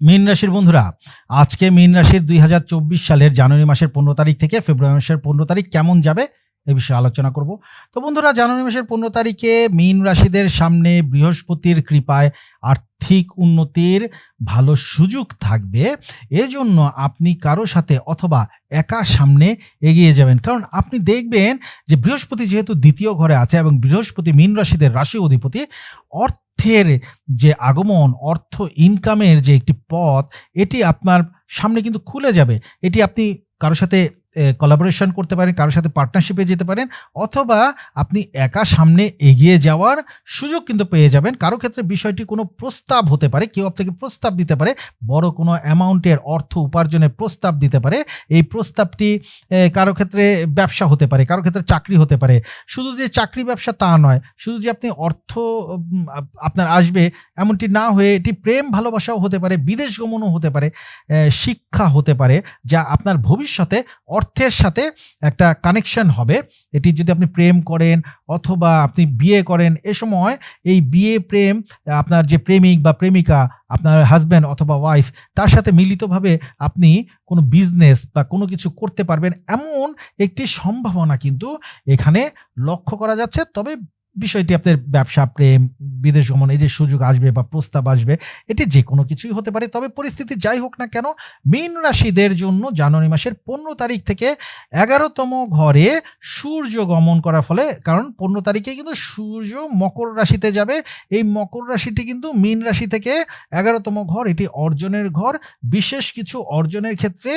মীন রাশির বন্ধুরা, আজকে মীন রাশির দুই হাজার চব্বিশ সালের জানুয়ারি মাসের পনেরো তারিখ থেকে ফেব্রুয়ারি মাসের পনেরো তারিখ কেমন যাবে এ বিষয়ে আলোচনা করব। তো বন্ধুরা, জানুয়ারি মাসের পনেরো তারিখে মীন রাশিদের সামনে বৃহস্পতির কৃপায় আর্থিক উন্নতির ভালো সুযোগ থাকবে। এজন্য আপনি কারও সাথে অথবা একা সামনে এগিয়ে যাবেন। কারণ আপনি দেখবেন যে বৃহস্পতি যেহেতু দ্বিতীয় ঘরে আছে এবং বৃহস্পতি মীন রাশিদের রাশি অধিপতি, অর্থের যে আগমন, অর্থ ইনকামের যে একটি পথ, এটি আপনার সামনে কিন্তু খুলে যাবে। এটি আপনি কারোর সাথে কলাবোরেশন করতে পারেন, কারোর সাথে পার্টনারশিপে যেতে পারেন, অথবা আপনি একা সামনে এগিয়ে যাওয়ার সুযোগ কিন্তু পেয়ে যাবেন। কারও ক্ষেত্রে বিষয়টি কোনো প্রস্তাব হতে পারে, কেউ আপনাকে প্রস্তাব দিতে পারে, বড় কোনো অ্যামাউন্টের অর্থ উপার্জনের প্রস্তাব দিতে পারে। এই প্রস্তাবটি কারও ক্ষেত্রে ব্যবসা হতে পারে, কারও ক্ষেত্রে চাকরি হতে পারে। শুধু যে চাকরি ব্যবসা তা নয়, শুধু যে আপনি অর্থ আপ- আপনার আসবে এমনটি না হয়ে এটি প্রেম ভালোবাসাও হতে পারে, বিদেশ গমনও হতে পারে শিক্ষা হতে পারে, যা আপনার ভবিষ্যতে অর্থের সাথে একটা কানেকশন হবে। এটি যদি আপনি প্রেম করেন অথবা আপনি বিয়ে করেন, এ সময় এই বিয়ে প্রেম, আপনার যে প্রেমিক বা প্রেমিকা, আপনার হাজব্যান্ড অথবা ওয়াইফ তার সাথে মিলিতভাবে আপনি কোনো বিজনেস বা কোনো কিছু করতে পারবেন এমন একটি সম্ভাবনা কিন্তু এখানে লক্ষ্য করা যাচ্ছে। তবে বিষয়টি আপনার ব্যবসা, প্রেম, বিদেশ গমন, এই যে সুযোগ আসবে বা প্রস্তাব আসবে, এটি যে কোনো কিছুই হতে পারে। তবে পরিস্থিতি যাই হোক না কেন, মীন রাশিদের জন্য জানুয়ারি মাসের পনেরো তারিখ থেকে এগারোতম ঘরে সূর্য গমন করার ফলে, কারণ পনেরো তারিখে কিন্তু সূর্য মকর রাশিতে যাবে। এই মকর রাশিটি কিন্তু মীন রাশি থেকে এগারোতম ঘর, এটি অর্জনের ঘর। বিশেষ কিছু অর্জনের ক্ষেত্রে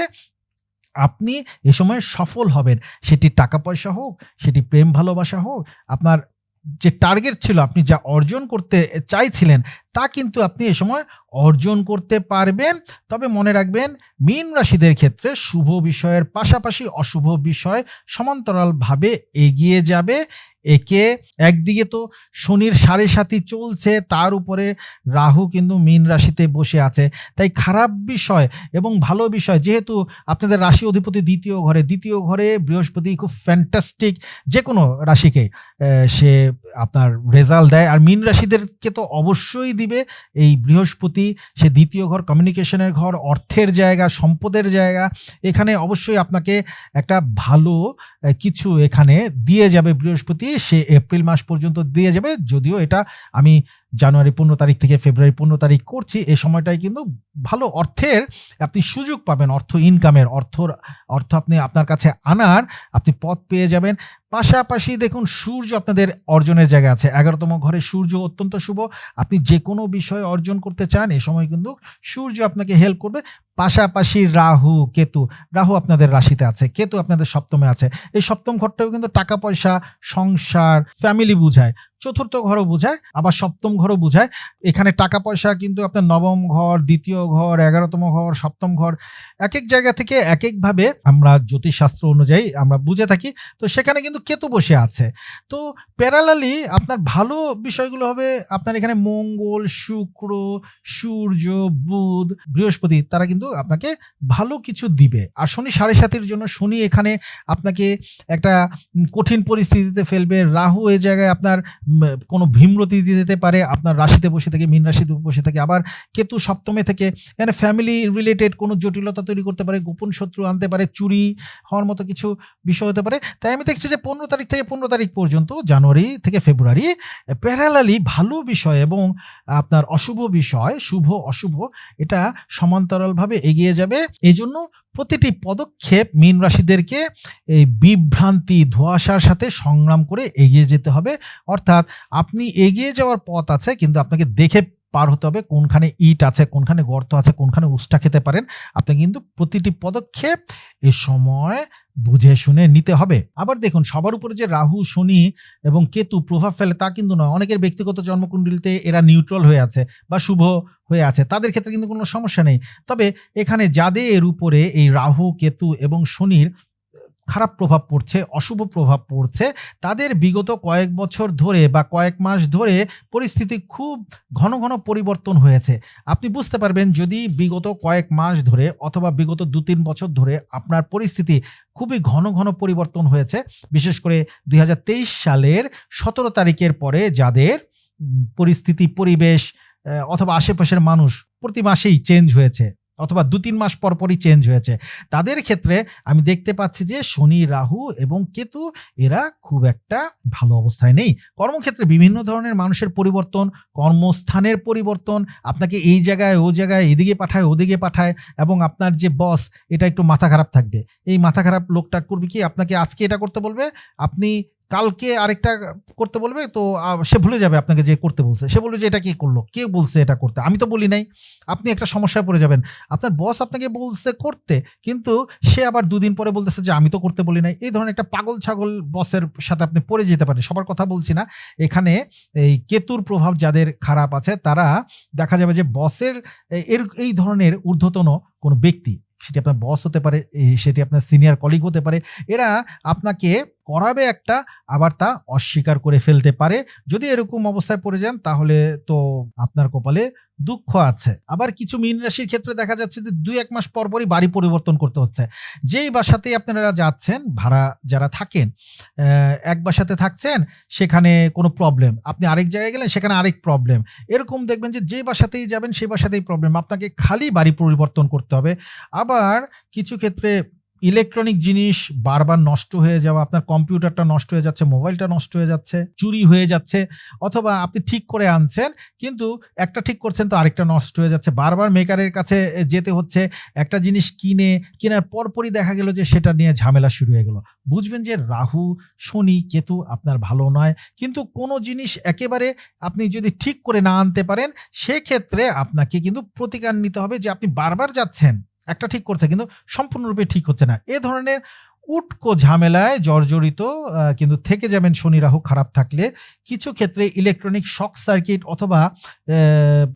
আপনি এ সময় সফল হবেন। সেটি টাকা পয়সা হোক, সেটি প্রেম ভালোবাসা হোক, আপনার যে টার্গেট ছিল আপনি যা অর্জন করতে চাইছিলেন তা কিন্তু আপনি এ সময় অর্জন করতে পারবেন। তবে মনে রাখবেন, মীন রাশিদের ক্ষেত্রে শুভ বিষয়ের পাশাপাশি অশুভ বিষয় সমান্তরালভাবে এগিয়ে যাবে। একে একদিকে তো শনির সাড়ে সাথী চলছে, তার উপরে রাহু কিন্তু মীন রাশিতে বসে আছে। তাই খারাপ বিষয় এবং ভালো বিষয়, যেহেতু আপনাদের রাশি অধিপতি দ্বিতীয় ঘরে দ্বিতীয় ঘরে বৃহস্পতি খুব ফ্যান্টাস্টিক যে কোনো রাশিকে সে আপনার রেজাল্ট দেয়। আর মীন রাশিদেরকে তো অবশ্যই দিবে। এই বৃহস্পতি, সে দ্বিতীয় ঘর কমিউনিকেশনের ঘর, অর্থের জায়গা, সম্পদের জায়গা, এখানে অবশ্যই আপনাকে একটা ভালো কিছু এখানে দিয়ে যাবে বৃহস্পতি। সে এপ্রিল মাস পর্যন্ত দিয়ে যাবে। যদিও এটা আমি জানুয়ারি পনেরো তারিখ থেকে ফেব্রুয়ারি পনেরো তারিখ করছি, এই সময়টাই কিন্তু ভালো অর্থের আপনি সুযোগ পাবেন, অর্থ ইনকামের অর্থ অর্থ আপনি আপনার কাছে আনার, আপনি পথ পেয়ে যাবেন। পাশাপাশি দেখুন, সূর্য আপনাদের অর্জনের জায়গা আছে। এগারোতম ঘরে সূর্য অত্যন্ত শুভ। আপনি যে কোনো বিষয়ে অর্জন করতে চান, এ সময় কিন্তু সূর্য আপনাকে হেল্প করবে। পাশাপাশি রাহু, কেতু। রাহু আপনাদের রাশিতে আছে, কেতু আপনাদের সপ্তমে আছে। এই সপ্তম ঘরটাও কিন্তু টাকা পয়সা সংসার ফ্যামিলি বুঝায়। চতুর্থ ঘরও বোঝায়, আবার সপ্তম ঘরও বোঝায়। এখানে টাকা পয়সা কিন্তু আপনার নবম ঘর, দ্বিতীয় ঘর, এগারোতম ঘর, সপ্তম ঘর। এক এক জায়গা থেকে এক একভাবে আমরা জ্যোতিষশাস্ত্র অনুযায়ী আমরা বুঝে থাকি। তো সেখানে কিন্তু কেতু বসে আছে। তো প্যারালালি আপনার ভালো বিষয়গুলো হবে আপনার এখানে মঙ্গল, শুক্র, সূর্য, বুধ, বৃহস্পতি, তারা কিন্তু আপনাকে ভালো কিছু দিবে। আর শনি সাড়ে সাতের জন্য শনি এখানে আপনাকে একটা কঠিন পরিস্থিতিতে ফেলবে। রাহু এই জায়গায় আপনার কোনো ভীমরতি দিতে পারে। আপনার রাশিতে বসে থেকে, মীন রাশিতে বসে থেকে, আবার কেতু সপ্তমে থেকে এখানে ফ্যামিলি রিলেটেড কোনো জটিলতা তৈরি করতে পারে, গোপন শত্রু আনতে পারে, চুরি হওয়ার মতো কিছু বিষয় হতে পারে। তাই আমি দেখছি যে পনেরো তারিখ থেকে পনেরো তারিখ পর্যন্ত, জানুয়ারি থেকে ফেব্রুয়ারি প্যারালালি ভালো বিষয় এবং আপনার অশুভ বিষয়, শুভ, অশুভ, এটা সমান্তরালভাবে এগিয়ে যাবে। এই জন্য প্রতিটি পদক্ষেপ মীন রাশিদেরকে এই বিভ্রান্তি, ধোঁয়াশার সাথে সংগ্রাম করে এগিয়ে যেতে হবে। অর্থাৎ আপনি এগিয়ে যাওয়ার পথ আছে, কিন্তু আপনাকে দেখে পার হতে হবে, কোনখানে ইট আছে, কোনখানে গর্ত আছে, কোনখানে উষ্টা খেতে পারেন। আপনি কিন্তু প্রতিটি পদক্ষেপ এ সময় বুঝে শুনে নিতে হবে। আবার দেখুন, সবার উপরে যে রাহু, শনি এবং কেতু প্রভাব ফেলে তা কিন্তু নয়। অনেকের ব্যক্তিগত জন্মকুণ্ডলিতে এরা নিউট্রাল হয়ে আছে বা শুভ হয়ে আছে। তাদের ক্ষেত্রে কিন্তু কোনো সমস্যা নেই। তবে এখানে যাদের উপরে এই রাহু, কেতু এবং শনির খারাপ প্রভাব পড়ছে, অশুভ প্রভাব পড়ছে। তাদের বিগত কয়েক বছর ধরে বা কয়েক মাস ধরে পরিস্থিতি খুব ঘন ঘন পরিবর্তন হয়েছে। আপনি বুঝতে পারবেন যদি বিগত কয়েক মাস ধরে অথবা বিগত দু তিন বছর ধরে আপনার পরিস্থিতি খুবই ঘন ঘন পরিবর্তন হয়েছে, বিশেষ করে দুই হাজার তেইশ সালের সতেরো তারিখের পরে যাদের পরিস্থিতি, পরিবেশ অথবা আশেপাশের মানুষ প্রতি মাসেই চেঞ্জ হয়েছে। অথবা দু তিন মাস পর পরই চেঞ্জ হয়েছে। তাদের ক্ষেত্রে আমি দেখতে পাচ্ছি যে শনি, রাহু এবং কেতু, এরা খুব একটা ভালো অবস্থায় নেই। কর্মক্ষেত্রে বিভিন্ন ধরনের মানুষের পরিবর্তন, কর্মস্থানের পরিবর্তন, আপনাকে এই জায়গায়, ও জায়গায়, এদিকে পাঠায়, ওদিকে পাঠায় এবং আপনার যে বস এটা একটু মাথা খারাপ থাকবে। এই মাথা খারাপ লোকটা করবে কি? আপনাকে আজকে এটা করতে বলবে, আপনি কালকে আরেকটা করতে বলবে, তো সে ভুলে যাবে আপনাকে যে করতে বলছে। সে বলবে যে, এটা কে করল? কে বলছে এটা করতে? আমি তো বলি নাই। আপনি একটা সমস্যায় পড়ে যাবেন। আপনার বস আপনাকে বলছে করতে, কিন্তু সে আবার দুদিন পরে বলতেছে যে, আমি তো করতে বলি নাই। এই ধরনের একটা পাগল ছাগল বসের সাথে আপনি পড়ে যেতে পারেন। সবার কথা বলছি না। এখানে এই কেতুর প্রভাব যাদের খারাপ আছে, তারা দেখা যাবে যে, বসের এর, এই ধরনের ঊর্ধ্বতন কোনো ব্যক্তি, সেটি আপনার বস হতে পারে সেটি আপনার সিনিয়র কলিগ হতে পারে, এরা আপনাকে করাবে একটা, আবার তা অস্বীকার করে ফেলতে পারে। যদি এরকম অবস্থায় পড়ে যান, তাহলে তো আপনার কপালে দুঃখ আছে। আবার কিছু মীন রাশির ক্ষেত্রে দেখা যাচ্ছে যে, দুই এক মাস পর পরই বাড়ি পরিবর্তন করতে হচ্ছে। যেই বাসাতেই আপনারা যাচ্ছেন, ভাড়া যারা থাকেন এক বাসাতে থাকছেন, সেখানে কোনো প্রবলেম আপনি আরেক জায়গায় গেলেন, সেখানে আরেক প্রবলেম এরকম দেখবেন যে যে বাসাতেই যাবেন, সেই বাসাতেই প্রবলেম আপনাকে খালি বাড়ি পরিবর্তন করতে হবে। আবার কিছু ক্ষেত্রে ইলেকট্রনিক জিনিস বারবার নষ্ট হয়ে যাওয়া, আপনার কম্পিউটারটা নষ্ট হয়ে যাচ্ছে, মোবাইলটা নষ্ট হয়ে যাচ্ছে, চুরি হয়ে যাচ্ছে, অথবা আপনি ঠিক করে আনছেন, কিন্তু একটা ঠিক করছেন তো আরেকটা নষ্ট হয়ে যাচ্ছে। বারবার মেকারের কাছে যেতে হচ্ছে, একটা জিনিস কিনে, কেনার পরপরই দেখা গেল যে সেটা নিয়ে ঝামেলা শুরু হয়ে গেল। বুঝবেন যে রাহু, শনি, কেতু আপনার ভালো নয়, কিন্তু কোনো জিনিস একেবারে আপনি যদি ঠিক করে না আনতে পারেন, সেক্ষেত্রে আপনাকে কিন্তু প্রতিকার নিতে হবে যে আপনি বারবার যাচ্ছেন। একটা ঠিক করছে কিন্তু সম্পূর্ণরূপে ঠিক হচ্ছে না। এ ধরনের উটকো ঝামেলায় জর্জরিত কিন্তু থেকে যাবেন শনি রাহু খারাপ থাকলে কিছু ক্ষেত্রে ইলেকট্রনিক শক সার্কিট অথবা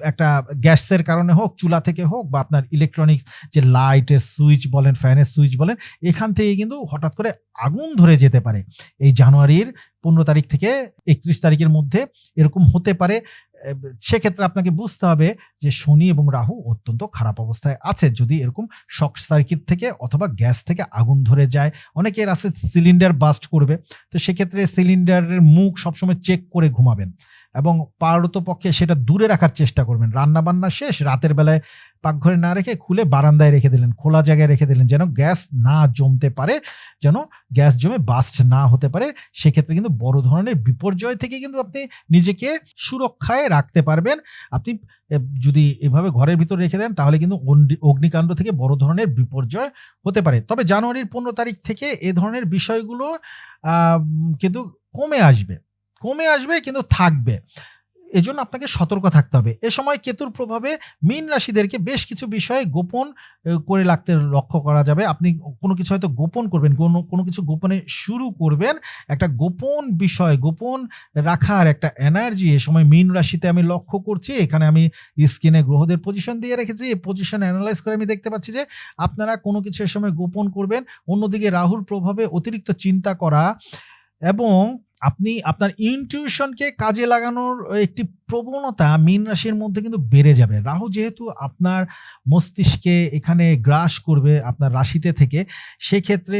একটা গ্যাসের কারণে হোক, চুলা থেকে হোক বা আপনার ইলেকট্রনিক্স যে লাইটের সুইচ বলেন ফ্যানের সুইচ বলেন, এখান থেকে কিন্তু হঠাৎ করে আগুন ধরে যেতে পারে। এই জানুয়ারির পনেরো তারিখ থেকে একত্রিশ তারিখের মধ্যে এরকম হতে পারে। সেক্ষেত্রে আপনাকে বুঝতে হবে যে শনি এবং রাহু অত্যন্ত খারাপ অবস্থায় আছে। যদি এরকম শক সার্কিট থেকে অথবা গ্যাস থেকে আগুন ধরে যায় অনেকের আছে সিলিন্ডার বাস্ট করবে। তো সেক্ষেত্রে সিলিন্ডারের মুখ সবসময় চেক করে ঘুমাবেন। এবং পারত পক্ষে সেটা দূরে রাখার চেষ্টা করবেন। রান্না বান্না শেষ, রাতের বেলায় পাকঘরে না রেখে খুলে বারান্দায় রেখে দিলেন, খোলা জায়গায় রেখে দিলেন, যেন গ্যাস না জমতে পারে, যেন গ্যাস জমে বাস্ট না হতে পারে। সেক্ষেত্রে কিন্তু বড় ধরনের বিপর্যয় থেকে কিন্তু আপনি নিজেকে সুরক্ষায় রাখতে পারবেন। আপনি যদি এভাবে ঘরের ভিতর রেখে দেন, তাহলে কিন্তু অগ্নি- অগ্নিকাণ্ড থেকে বড় ধরনের বিপর্যয় হতে পারে। তবে জানুয়ারির পনেরো তারিখ থেকে এ ধরনের বিষয়গুলো কিন্তু কমে আসবে। কমে আসবে কিন্তু থাকবে। এজন্য আপনাকে সতর্ক থাকতে হবে। এ সময় কেতুর প্রভাবে মীন রাশিদেরকে বেশ কিছু বিষয়ে গোপন করে রাখতে লক্ষ্য করা যাবে। আপনি কোনো কিছু হয়তো গোপন করবেন, কোনো কোনো কিছু গোপনে শুরু করবেন। একটা গোপন বিষয়, গোপন রাখার একটা এনার্জি এ সময় মীন রাশিতে আমি লক্ষ্য করছি। এখানে আমি স্ক্রিনে গ্রহদের পজিশন দিয়ে রেখেছি। এই পজিশন অ্যানালাইজ করে আমি দেখতে পাচ্ছি যে আপনারা কোনো কিছু এ সময় গোপন করবেন। অন্যদিকে রাহুর প্রভাবে অতিরিক্ত চিন্তা করা এবং আপনি আপনার ইনটিউশনকে কাজে লাগানোর একটি প্রবণতা মীন রাশির মধ্যে কিন্তু বেড়ে যাবে। রাহু যেহেতু আপনার মস্তিষ্কে এখানে গ্রাস করবে আপনার রাশিতে থেকে, সেক্ষেত্রে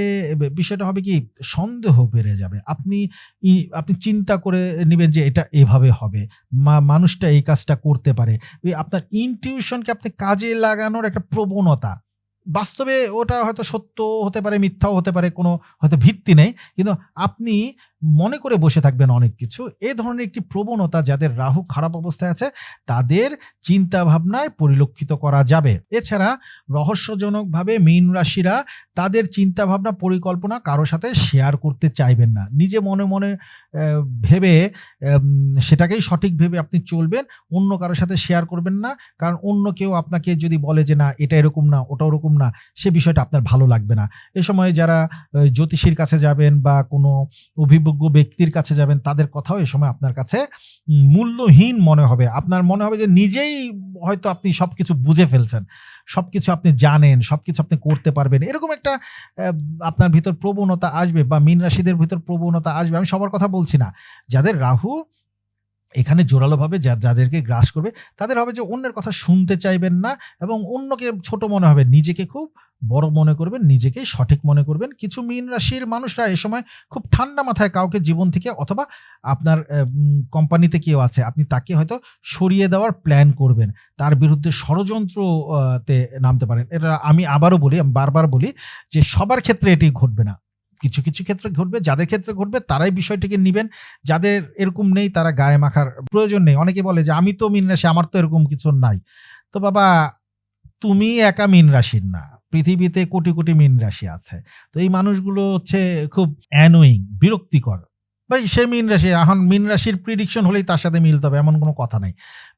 বিষয়টা হবে কি, সন্দেহ বেড়ে যাবে। আপনি আপনি চিন্তা করে নেবেন যে এটা এভাবে হবে। মানুষটা এই কাজটা করতে পারে। আপনার ইনটিউশনকে আপনি কাজে লাগানোর একটা প্রবণতা। বাস্তবে ওটা হয়তো সত্য হতে পারে, মিথ্যাও হতে পারে, কোনো হয়তো ভিত্তি নেই। কিন্তু আপনি মনে করে বসে থাকবেন অনেক কিছু। এ ধরনের একটি প্রবণতা যাদের রাহু খারাপ অবস্থায় আছে, তাদের চিন্তা ভাবনায় পরিলক্ষিত করা যাবে। এছাড়া রহস্যজনকভাবে মীন রাশিরা তাদের চিন্তা ভাবনা পরিকল্পনা কারোর সাথে শেয়ার করতে চাইবেন না। নিজে মনে মনে ভেবে সেটাকেই সঠিক ভেবে আপনি চলবেন, অন্য কারোর সাথে শেয়ার করবেন না, কারণ অন্য কেউ আপনাকে যদি বলে যে, না, এটা এরকম না ওটা ওরকম না, সে বিষয়টা আপনার ভালো লাগবে না। এ সময় যারা জ্যোতিষীর কাছে যাবেন বা কোনো অভিজ্ঞ ব্যক্তির কাছে যাবেন, তাদের কথাও এ সময় আপনার কাছে মূল্যহীন মনে হবে। আপনার মনে হবে যে নিজেই হয়তো আপনি সব কিছু বুঝে ফেলছেন সব কিছু আপনি জানেন সব কিছু আপনি করতে পারবেন। এরকম একটা আপনার ভিতর প্রবণতা আসবে বা মীন রাশিদের ভিতর প্রবণতা আসবে, আমি সবার কথা বলছি না। যাদের রাহু এখানে জোরালোভাবে যাদেরকে গ্রাস করবে, তাদের হবে যে অন্যের কথা শুনতে চাইবেন না এবং অন্যকে ছোট মনে হবে। নিজেকে খুব বড় মনে করবেন নিজেকেই সঠিক মনে করবেন। কিছু মীন রাশির মানুষরা এ সময় খুব ঠান্ডা মাথায় কাউকে জীবন থেকে অথবা আপনার কোম্পানিতে কেউ আছে, আপনি তাকে হয়তো সরিয়ে দেওয়ার প্ল্যান করবেন। তার বিরুদ্ধে ষড়যন্ত্র তে নামতে পারেন। এটা আমি আবারও বলি, আমি বারবার বলি যে সবার ক্ষেত্রে এটি ঘটবে না। কিছু কিছু ক্ষেত্রে ঘটবে, যাদের ক্ষেত্রে ঘটবে তারাই বিষয়টিকে নিবেন। যাদের এরকম নেই তারা গায়ে মাখার প্রয়োজন নেই। অনেকে বলে যে, আমি তো মিন রাশি, আমার তো এরকম কিছু নাই। তো বাবা, তুমি একা মিন রাশির না। পৃথিবীতে কোটি কোটি মিন রাশি আছে। তো এই মানুষগুলো হচ্ছে খুব অ্যানোয়িং বিরক্তিকর। ভাই সে মিন রাশি, এখন মিন রাশির প্রিডিকশন হলেই তার সাথে মিলতে হবে, এমন কোনো কথা নাই।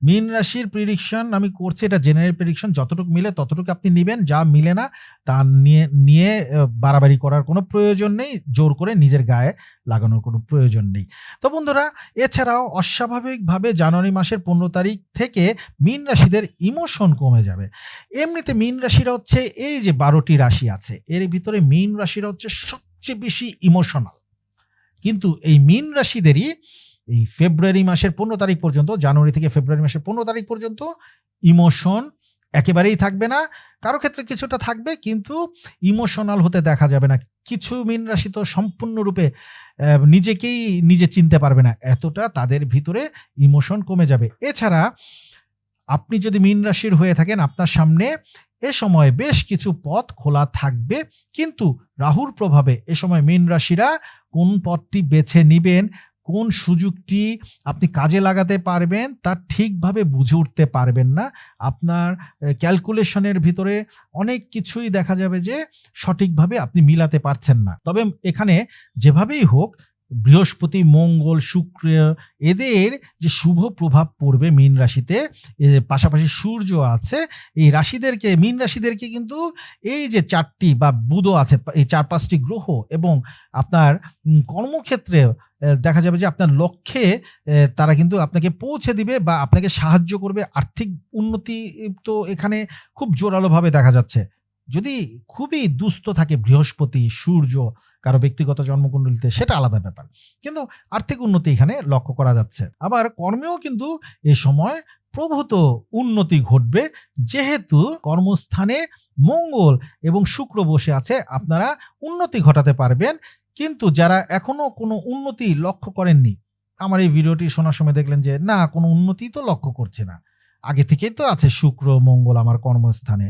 মিন রাশির প্রিডিকশন আমি করছি এটা জেনারেল প্রিডিকশন যতটুকু মিলে ততটুকু আপনি নেবেন, যা মিলে না, তা নিয়ে নিয়ে বাড়াবাড়ি করার কোনো প্রয়োজন নেই, জোর করে নিজের গায়ে লাগানোর কোনো প্রয়োজন নেই। তো বন্ধুরা, এছাড়াও অস্বাভাবিকভাবে জানুয়ারি মাসের পনেরো তারিখ থেকে মিন রাশিদের ইমোশন কমে যাবে। এমনিতে মিন রাশিরা হচ্ছে এই যে বারোটি রাশি আছে, এর ভিতরে মিন রাশিরা হচ্ছে সবচেয়ে বেশি ইমোশনাল কিন্তু এই মীন রাশিদেরই এই ফেব্রুয়ারি মাসের পনেরো তারিখ পর্যন্ত, জানুয়ারি থেকে ফেব্রুয়ারি মাসের পনেরো তারিখ পর্যন্ত ইমোশন একেবারেই থাকবে না। কারও ক্ষেত্রে কিছুটা থাকবে কিন্তু ইমোশনাল হতে দেখা যাবে না। কিছু মীন রাশি তো সম্পূর্ণরূপে নিজেকেই নিজে চিনতে পারবে না। এতটা তাদের ভিতরে ইমোশন কমে যাবে। এছাড়া আপনি যদি মীন রাশির হয়ে থাকেন, আপনার সামনে এ সময় বেশ কিছু পথ খোলা থাকবে। কিন্তু রাহুর প্রভাবে এ সময় মীন রাশিরা কোন পথটি বেছে নিবেন, কোন সুযোগটি আপনি কাজে লাগাতে পারবেন তা ঠিকভাবে বুঝে উঠতে পারবেন না। আপনার ক্যালকুলেশনের ভিতরে অনেক কিছুই দেখা যাবে যে সঠিকভাবে আপনি মিলাতে পারছেন না। তবে এখানে যেভাবেই হোক বৃহস্পতি, মঙ্গল, শুক্র এদের যে শুভ প্রভাব পড়বে মীন রাশিতে পাশাপাশি সূর্য আছে, এই রাশিদেরকে, মীন রাশিদেরকে কিন্তু এই যে চারটি বা বুধও আছে, এই চার পাঁচটি গ্রহ এবং আপনার কর্মক্ষেত্রে দেখা যাবে যে আপনার লক্ষ্যে তারা কিন্তু আপনাকে পৌঁছে দিবে বা আপনাকে সাহায্য করবে, আর্থিক উন্নতি তো এখানে খুব জোরালোভাবে দেখা যাচ্ছে। যদি খুবই দুস্থ থাকে বৃহস্পতি, সূর্য, কারও ব্যক্তিগত জন্মকুণ্ডলিতে, সেটা আলাদা ব্যাপার। কিন্তু আর্থিক উন্নতি এখানে লক্ষ্য করা যাচ্ছে। আবার কর্মেও কিন্তু এ সময় প্রভূত উন্নতি ঘটবে, যেহেতু কর্মস্থানে মঙ্গল এবং শুক্র বসে আছে, আপনারা উন্নতি ঘটাতে পারবেন। কিন্তু যারা এখনও কোনো উন্নতি লক্ষ্য করেননি, আমার এই ভিডিওটি শোনার সময় দেখলেন যে, না, কোনো উন্নতি তো লক্ষ্য করছে না। আগে থেকেই তো আছে শুক্র, মঙ্গল আমার কর্মস্থানে।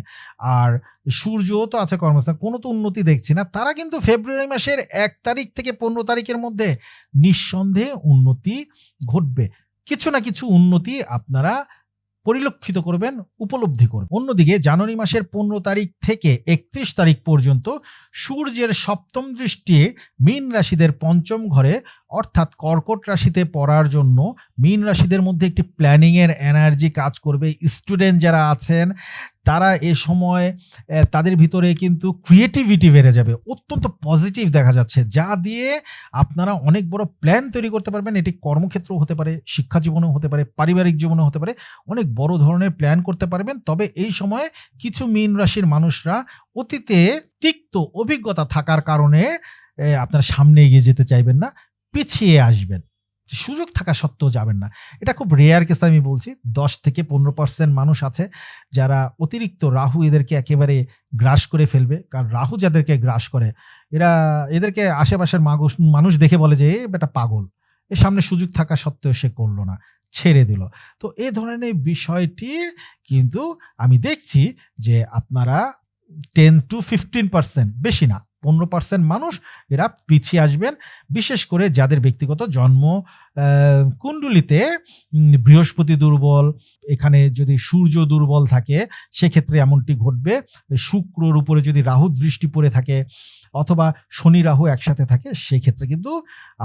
আর সূর্যও তো আছে কর্মস্থানে, কোনো তো উন্নতি দেখছি না। তারা কিন্তু ফেব্রুয়ারি মাসের এক তারিখ থেকে পনেরো তারিখের মধ্যে নিঃসন্দেহে উন্নতি ঘটবে। কিছু না কিছু উন্নতি আপনারা পরিলক্ষিত করবেন, উপলব্ধি করবেন। অন্যদিকে জানুয়ারি মাসের পনেরো তারিখ থেকে একত্রিশ তারিখ পর্যন্ত সূর্যের সপ্তম দৃষ্টি মীন রাশিদের পঞ্চম ঘরে, অর্থাৎ কর্কট রাশিতে পড়ার জন্য মীন রাশিদের মধ্যে একটি প্ল্যানিংয়ের এনার্জি কাজ করবে। স্টুডেন্ট যারা আছেন তারা এ সময় তাদের ভিতরে কিন্তু ক্রিয়েটিভিটি বেড়ে যাবে। অত্যন্ত পজিটিভ দেখা যাচ্ছে। যা দিয়ে আপনারা অনেক বড় প্ল্যান তৈরি করতে পারবেন। এটি কর্মক্ষেত্রেও হতে পারে, শিক্ষা জীবনেও হতে পারে, পারিবারিক জীবনেও হতে পারে। অনেক বড় ধরনের প্ল্যান করতে পারবেন। তবে এই সময় কিছু মীন রাশির মানুষরা অতীতে তিক্ত অভিজ্ঞতা থাকার কারণে আপনারা সামনে এগিয়ে যেতে চাইবেন না, পিছিয়ে আসবেন। সুযোগ থাকা সত্ত্বেও যাবেন না। এটা খুব রেয়ার কেস আমি বলছি। দশ থেকে পনেরো পার্সেন্ট মানুষ আছে যারা অতিরিক্ত রাহু এদেরকে একেবারে গ্রাস করে ফেলবে। কারণ রাহু যাদেরকে গ্রাস করে, এরা এদেরকে আশেপাশের মানুষ দেখে বলে যে, এ পাগল। এর সামনে সুযোগ থাকা সত্ত্বেও সে করল না, ছেড়ে দিল। তো এ ধরনের বিষয়টি কিন্তু আমি দেখছি যে আপনারা টেন টু ফিফটিন পার্সেন্ট বেশি না। পনেরো পার্সেন্ট মানুষ এরা পিছিয়ে আসবেন, বিশেষ করে যাদের ব্যক্তিগত জন্ম কুণ্ডলিতে বৃহস্পতি দুর্বল, এখানে যদি সূর্য দুর্বল থাকে, সেক্ষেত্রে এমনটি ঘটবে। শুক্রর উপরে যদি রাহু দৃষ্টি পড়ে থাকে, অথবা শনি রাহু একসাথে থাকে, সেক্ষেত্রে কিন্তু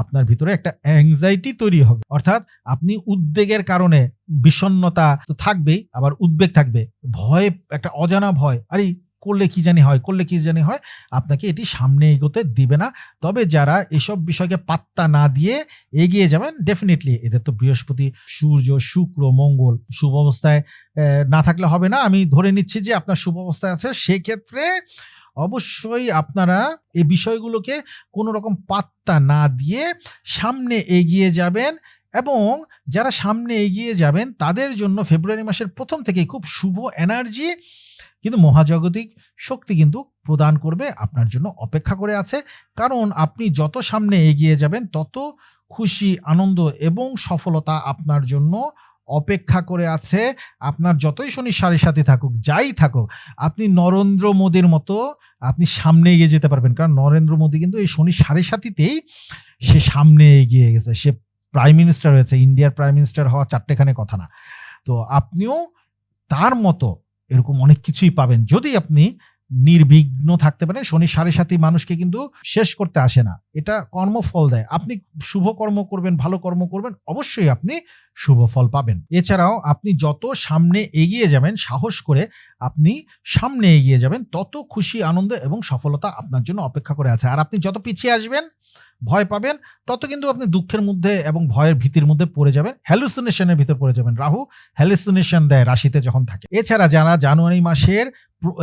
আপনার ভিতরে একটা অ্যাংজাইটি তৈরি হবে। অর্থাৎ আপনি উদ্বেগের কারণে বিষণ্ণতা তো থাকবেই, আবার উদ্বেগ থাকবে, ভয়, একটা অজানা ভয়, আরে করলে কি জানি হয়, করলে কি জানি হয়, আপনাকে এটি সামনে এগোতে দিবে না। তবে যারা এসব বিষয়কে পাত্তা না দিয়ে এগিয়ে যাবেন ডেফিনেটলি এদের তো বৃহস্পতি, সূর্য, শুক্র, মঙ্গল শুভ অবস্থায় না থাকলে হবে না। আমি ধরে নিচ্ছি যে আপনার শুভ অবস্থায় আছে সেক্ষেত্রে অবশ্যই আপনারা এই বিষয়গুলোকে কোনো রকম পাত্তা না দিয়ে সামনে এগিয়ে যাবেন। এবং যারা সামনে এগিয়ে যাবেন, তাদের জন্য ফেব্রুয়ারি মাসের প্রথম থেকেই খুব শুভ এনার্জি কিন্তু মহাজাগতিক শক্তি কিন্তু প্রদান করবে, আপনার জন্য অপেক্ষা করে আছে। কারণ আপনি যত সামনে এগিয়ে যাবেন, তত খুশি, আনন্দ এবং সফলতা আপনার জন্য অপেক্ষা করে আছে। আপনার যতই শনি সাড়ে সাথে থাকুক, যাই থাকুক, আপনি নরেন্দ্র মোদীর মতো আপনি সামনে এগিয়ে যেতে পারবেন। কারণ নরেন্দ্র মোদী কিন্তু এই শনি সাড়ে সাতিতেই সে সামনে এগিয়ে গেছে, সে প্রাইম মিনিস্টার হয়েছে ইন্ডিয়ার প্রাইম মিনিস্টার হওয়া চারটেখানে কথা না। তো আপনিও তার মতো এরকম অনেক কিছুই পাবেন। যদি আপনি নির্বিঘ্ন থাকতে পারেন, শনি সাড়ে সাতি মানুষকে কিন্তু শেষ করতে আসে না। এটা কর্মফল দেয়। আপনি শুভ কর্ম করবেন, ভালো কর্ম করবেন, অবশ্যই আপনি শুভ ফল পাবেন। এছাড়াও আপনি যত সামনে এগিয়ে যাবেন, সাহস করে আপনি সামনে এগিয়ে যাবেন, তত খুশি, আনন্দ এবং সফলতা আপনার জন্য অপেক্ষা করে আছে। আর আপনি যত পিছিয়ে আসবেন, ভয় পাবেন, তত কিন্তু আপনি দুঃখের মধ্যে এবং ভয়ের ভীতির মধ্যে পড়ে যাবেন হ্যালুসিনেশনের ভিতর পড়ে যাবেন। রাহু হ্যালুসিনেশন দেয় রাশিতে যখন থাকে। এছাড়া যারা জানুয়ারি মাসের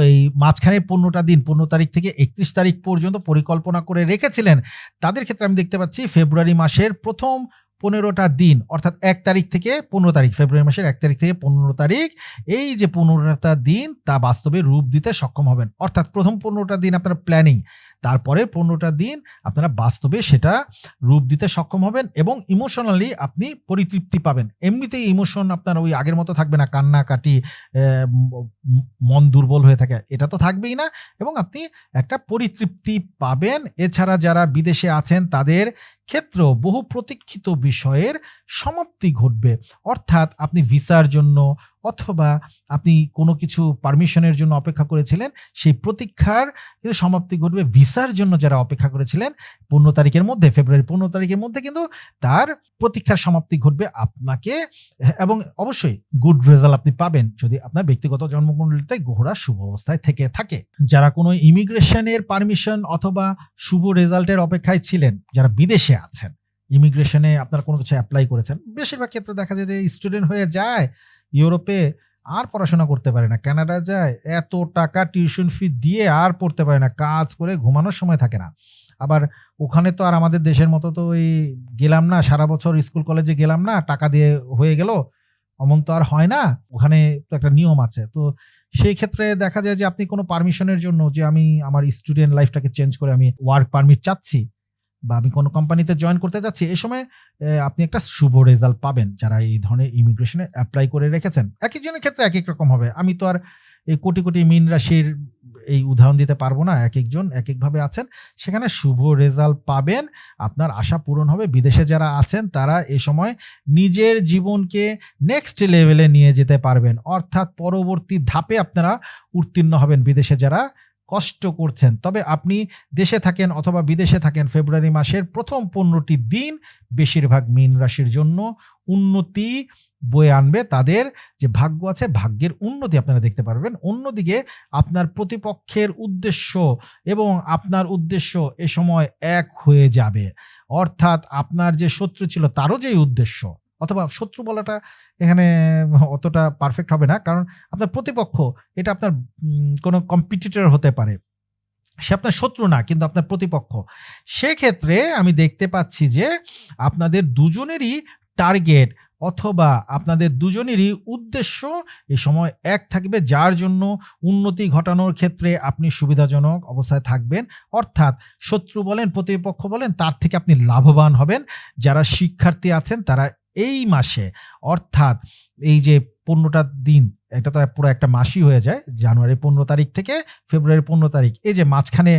এই মাঝখানে পনেরোটা দিন, পনেরো তারিখ থেকে একত্রিশ তারিখ পর্যন্ত পরিকল্পনা করে রেখেছিলেন, তাদের ক্ষেত্রে আমি দেখতে পাচ্ছি ফেব্রুয়ারি মাসের প্রথম পনেরোটা দিন, অর্থাৎ এক তারিখ থেকে পনেরো তারিখ, ফেব্রুয়ারি মাসের এক তারিখ থেকে পনেরো তারিখ, এই যে পনেরোটা দিন তা বাস্তবে রূপ দিতে সক্ষম হবেন। অর্থাৎ প্রথম পনেরোটা দিন আপনার প্ল্যানিং তারপরে পনেরোটা দিন আপনারা বাস্তবে সেটা রূপ দিতে সক্ষম হবেন এবং ইমোশনালি আপনি পরিতৃপ্তি পাবেন। এমনিতেই ইমোশন আপনার ওই আগের মতো থাকবে না, কান্নাকাটি মন দুর্বল হয়ে থাকে, এটা তো থাকবেই না এবং আপনি একটা পরিতৃপ্তি পাবেন। এছাড়া যারা বিদেশে আছেন তাদের ক্ষেত্রেও বহু প্রতীক্ষিত বিষয়ের সমাপ্তি ঘটবে। অর্থাৎ আপনি ভিসার জন্য অথবা আপনি কোনো কিছু পারমিশনের জন্য অপেক্ষা করেছিলেন, সেই প্রতীক্ষার সমাপ্তি ঘটবে ভিসার জন্য যারা অপেক্ষা করেছিলেন, পনেরো তারিখের মধ্যে ফেব্রুয়ারি পনেরো তারিখের মধ্যে কিন্তু তার প্রতীক্ষার সমাপ্তি ঘটবে আপনাকে। এবং অবশ্যই গুড রেজাল্ট আপনি পাবেন যদি আপনার ব্যক্তিগত জন্মকুণ্ডলিতে গ্রহরা শুভ অবস্থায় থেকে থাকে। যারা কোনো ইমিগ্রেশনের পারমিশন অথবা শুভ রেজাল্টের অপেক্ষায় ছিলেন, যারা বিদেশে আছেন, ইমিগ্রেশনে আপনারা কোনো কিছু অ্যাপ্লাই করেছেন, বেশিরভাগ ক্ষেত্রে দেখা যায় যে স্টুডেন্ট হয়ে যায়। ইউরোপে আর পড়াশোনা করতে পারে না। কানাডা যায়, এত টাকা টিউশন ফি দিয়ে আর পড়তে পারে না, কাজ করে ঘুমানোর সময় থাকে না। আবার ওখানে তো আর আমাদের দেশের মতো তো ওই গেলাম না, সারা বছর স্কুল কলেজে গেলাম না, টাকা দিয়ে হয়ে গেল, অমন তো আর হয় না। ওখানে তো একটা নিয়ম আছে। তো সেই ক্ষেত্রে দেখা যায় যে আপনি কোনো পারমিশনের জন্য যে আমি আমার স্টুডেন্ট লাইফটাকে চেঞ্জ করে আমি ওয়ার্ক পারমিট চাচ্ছি বা আমি কোনো কোম্পানিতে জয়েন করতে যাচ্ছি এই সময় আপনি একটা শুভ রেজাল্ট পাবেন যারা এই ধরনের ইমিগ্রেশনে অ্যাপ্লাই করে রেখেছেন। এক একজনের ক্ষেত্রে এক এক রকম হবে। আমি তো আর এই কোটি কোটি মিন রাশির এই উদাহরণ দিতে পারব না। এক একজন এক একভাবে আছেন। সেখানে শুভ রেজাল্ট পাবেন। আপনার আশা পূরণ হবে। বিদেশে যারা আছেন, তারা এ সময় নিজের জীবনকে নেক্সট লেভেলে নিয়ে যেতে পারবেন। অর্থাৎ পরবর্তী ধাপে আপনারা উত্তীর্ণ হবেন। বিদেশে যারা কষ্ট করছেন। তবে আপনি দেশে থাকেন অথবা বিদেশে থাকেন, ফেব্রুয়ারি মাসের প্রথম পনেরোটি দিন বেশিরভাগ মীন রাশির জন্য উন্নতি বয়ে আনবে। তাদের যে ভাগ্য আছে, ভাগ্যের উন্নতি আপনারা দেখতে পারবেন। অন্যদিকে আপনার প্রতিপক্ষের উদ্দেশ্য এবং আপনার উদ্দেশ্য এ সময় এক হয়ে যাবে। অর্থাৎ আপনার যে শত্রু ছিল, তারও যেই উদ্দেশ্য অথবা শত্রু বলাটা এখানে অতটা পারফেক্ট হবে না। কারণ আপনার প্রতিপক্ষ, এটা আপনার কোনো কম্পিটিটর হতে পারে। সে আপনার শত্রু না, কিন্তু আপনার প্রতিপক্ষ। সেক্ষেত্রে আমি দেখতে পাচ্ছি যে আপনাদের দুজনেরই টার্গেট অথবা আপনাদের দুজনেরই উদ্দেশ্য এই সময় এক থাকবে। যার জন্য উন্নতি ঘটানোর ক্ষেত্রে আপনি সুবিধাজনক অবস্থায় থাকবেন। অর্থাৎ শত্রু বলেন, প্রতিপক্ষ বলেন, তার থেকে আপনি লাভবান হবেন। যারা শিক্ষার্থী আছেন, তারা এই মাসে, অর্থাৎ এই যে পনেরোটা দিন এটা তো পুরো একটা মাসই হয়ে যায় জানুয়ারি পনেরো তারিখ থেকে ফেব্রুয়ারি পনেরো তারিখ। এই যে মাঝখানে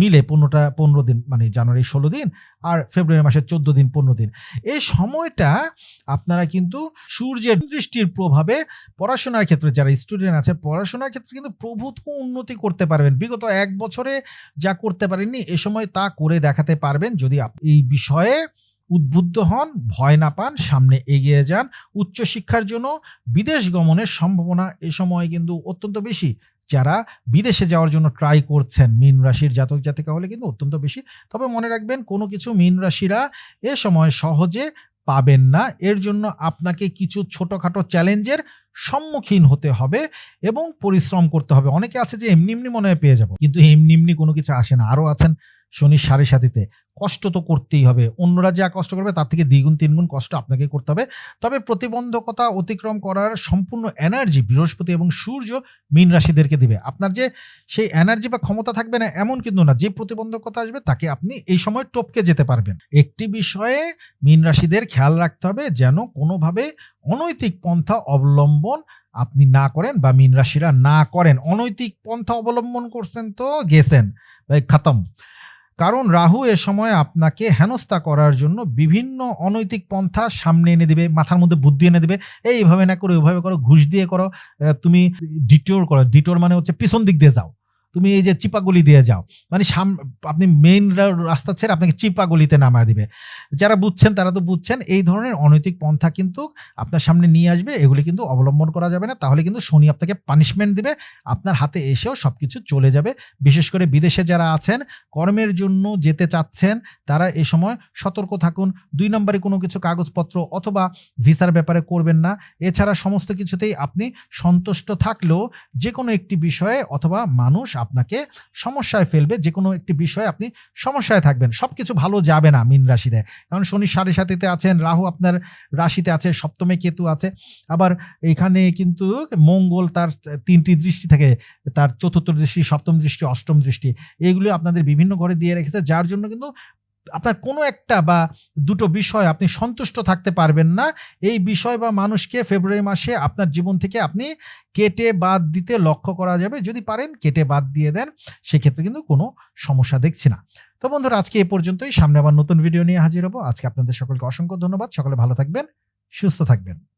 মিলে পনেরোটা, পনেরো দিন মানে জানুয়ারি ষোলো দিন আর ফেব্রুয়ারি মাসের চোদ্দ দিন, পনেরো দিন। এই সময়টা আপনারা কিন্তু সূর্যের দৃষ্টির প্রভাবে পড়াশোনার ক্ষেত্রে, যারা স্টুডেন্ট আছে পড়াশোনার ক্ষেত্রে কিন্তু প্রভূত উন্নতি করতে পারবেন। বিগত এক বছরে যা করতে পারেননি, এ সময় তা করে দেখাতে পারবেন। যদি এই বিষয়ে উদ্বুদ্ধ হন, ভয় না পান, সামনে এগিয়ে যান। উচ্চশিক্ষার জন্য বিদেশ গমনের সম্ভাবনা এ সময় কিন্তু অত্যন্ত বেশি। যারা বিদেশে যাওয়ার জন্য ট্রাই করছেন, মীন রাশির জাতক জাতিকা হলে কিন্তু অত্যন্ত বেশি। তবে মনে রাখবেন, কোনো কিছু মীন রাশিরা এ সময় সহজে পাবেন না। এর জন্য আপনাকে কিছু ছোটোখাটো চ্যালেঞ্জের সম্মুখীন হতে হবে এবং পরিশ্রম করতে হবে। অনেকে আছে যে এমনি এমনি মনে হয় পেয়ে যাব, কিন্তু এমনি এমনি কোনো কিছু আসে না। আরও আছেন শনির সাড়ে সাথীতে কষ্ট তো করতেই হবে। অন্যরা যা কষ্ট করবে তার থেকে দ্বিগুণ, তিনগুণ কষ্ট আপনাকে করতে হবে। তবে প্রতিবন্ধকতা অতিক্রম করার সম্পূর্ণ এনার্জি বৃহস্পতি এবং সূর্য মীন রাশিদেরকে দিবে। আপনার যে সেই এনার্জি বা ক্ষমতা থাকবে না এমন কিন্তু না। যে প্রতিবন্ধকতা আসবে তাকে আপনি এই সময় টপকে যেতে পারবেন। একটি বিষয়ে মীন রাশিদের খেয়াল রাখতে হবে যেন কোনোভাবে অনৈতিক পন্থা অবলম্বন আপনি না করেন বা মীন রাশিরা না করেন, অনৈতিক পন্থা অবলম্বন করছেন তো গেছেন, ভাই খতম। কারণ রাহু এ সময় আপনাকে হেনস্থা করার জন্য বিভিন্ন অনৈতিক পন্থা সামনে এনে দেবে, মাথার মধ্যে বুদ্ধি এনে দেবে এইভাবে না করে ওইভাবে করো, ঘুষ দিয়ে করো তুমি ডিটোর করো ডিটোর মানে হচ্ছে পিছন দিক দিয়ে যাও। তুমি এই যে চিপাগুলি দিয়ে যাও। মানে সাম, আপনি মেইন রাস্তা ছেড়ে আপনাকে চিপাগুলিতে নামায় দিবে। যারা বুঝছেন তারা তো বুঝছেন, এই ধরনের অনৈতিক পন্থা কিন্তু আপনার সামনে নিয়ে আসবে, এগুলি কিন্তু অবলম্বন করা যাবে না। তাহলে কিন্তু শনি আপনাকে পানিশমেন্ট দিবে, আপনার হাতে এসেও সব কিছু চলে যাবে। বিশেষ করে বিদেশে যারা আছেন, কর্মের জন্য যেতে চাচ্ছেন, তারা এ সময় সতর্ক থাকুন। দুই নম্বরে কোনো কিছু কাগজপত্র অথবা ভিসার ব্যাপারে করবেন না। এছাড়া সমস্ত কিছুতেই আপনি সন্তুষ্ট থাকলেও যে কোনো একটি বিষয়ে অথবা মানুষ আপনাকে সমস্যায় ফেলবে যে কোনো একটি বিষয়ে আপনি সমস্যায় থাকবেন। সব কিছু ভালো যাবে না মিন রাশিতে। কারণ শনি সাড়ে সাতিতে আছেন, রাহু আপনার রাশিতে আছে, সপ্তমে কেতু আছে। আবার এখানে কিন্তু মঙ্গল তার তিনটি দৃষ্টি থাকে, তার চতুর্থ দৃষ্টি, সপ্তম দৃষ্টি, অষ্টম দৃষ্টি। এইগুলো আপনাদের বিভিন্ন ঘরে দিয়ে রেখেছে, যার জন্য কিন্তু আপনার কোনো একটা বা দুটো বিষয় আপনি সন্তুষ্ট থাকতে পারবেন না। এই বিষয় বা মানুষকে ফেব্রুয়ারি মাসে আপনার জীবন থেকে আপনি কেটে বাদ দিতে লক্ষ্য করা যাবে। যদি পারেন কেটে বাদ দিয়ে দেন, সেক্ষেত্রে কিন্তু কোনো সমস্যা দেখছি না। তো বন্ধুরা, আজকে এ পর্যন্তই। সামনে আবার নতুন ভিডিও নিয়ে হাজির হব। আজকে আপনাদের সকলকে অসংখ্য ধন্যবাদ। সকলে ভালো থাকবেন, সুস্থ থাকবেন।